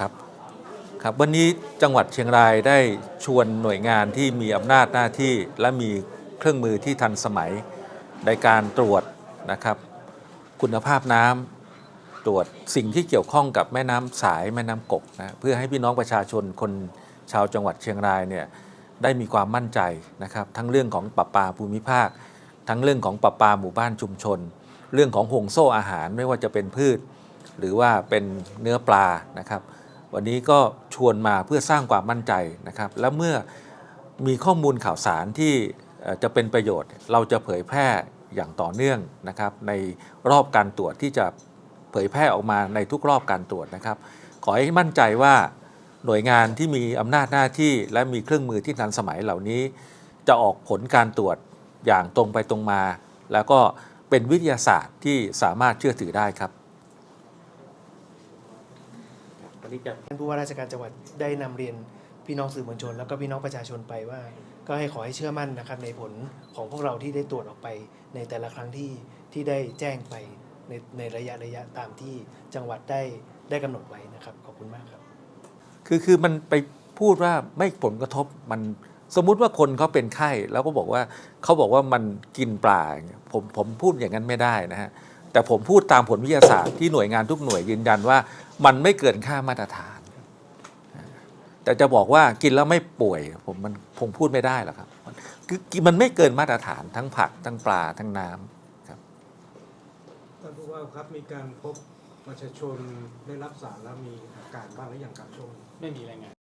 ครับครับวันนี้จังหวัดเชียงรายได้ชวนหน่วยงานที่มีอำนาจหน้าที่และมีเครื่องมือที่ทันสมัยในการตรวจนะครับ คุณภาพน้ำตรวจสิ่งที่เกี่ยวข้องกับแม่น้ำสายแม่น้ำกกนะเพื่อให้พี่น้องประชาชนคนชาวจังหวัดเชียงรายเนี่ยได้มีความมั่นใจนะครับ ทั้งเรื่องของปรับปาภูมิภาค ทั้งเรื่องของปรับปาหมู่บ้านชุมชน เรื่องของห่วงโซ่อาหารไม่ว่าจะเป็นพืช หรือว่าเป็นเนื้อปลานะครับ วันนี้ก็ชวนมาเพื่อสร้างความมั่นใจนะครับ และเมื่อมีข้อมูลข่าวสารที่จะเป็นประโยชน์ เราจะเผยแพร่อย่างต่อเนื่องนะครับ ในรอบการตรวจที่จะเผยแพร่ออกมาในทุกรอบการตรวจนะครับ ขอให้มั่นใจว่าหน่วยงานที่มีอำนาจหน้าที่และมีเครื่องมือที่ทันสมัยเหล่านี้ จะออกผลการตรวจอย่างตรงไปตรงมา แล้วก็เป็นวิทยาศาสตร์ที่สามารถเชื่อถือได้ครับ วันนี้จะท่านผู้ว่าราชการจังหวัดได้นำเรียนพี่น้องสื่อมวลชน แล้วก็พี่น้องประชาชนไปว่า ก็ให้ขอให้เชื่อมั่นนะครับในผลของพวกเราที่ได้ตรวจออกไปในแต่ละครั้งที่ที่ได้แจ้งไปในในระยะระยะตามที่จังหวัดได้ได้กำหนดไว้นะครับขอบคุณมากครับ คือคือมันไปพูดว่าไม่ผลกระทบมันสมมุติว่าคนเขาเป็นไข้แล้วก็บอกว่าเขาบอกว่ามันกินปลาอย่างเงี้ยผมผมพูดอย่างนั้นไม่ได้นะฮะ แต่ผมพูดตามผลวิทยาศาสตร์ที่หน่วยงานทุกหน่วยยืนยันว่า มันไม่เกินค่ามาตรฐาน แต่จะบอกว่ากินแล้วไม่ป่วยผมมันผมพูดไม่ได้หรอกครับมันคือมันไม่เกินมาตรฐานทั้งผักทั้งปลาทั้งน้ำท่านผู้ว่าครับมีการพบประชาชนได้รับสารแล้วมีอาการบ้างหรือยังครับช่วงไม่มีรายงาน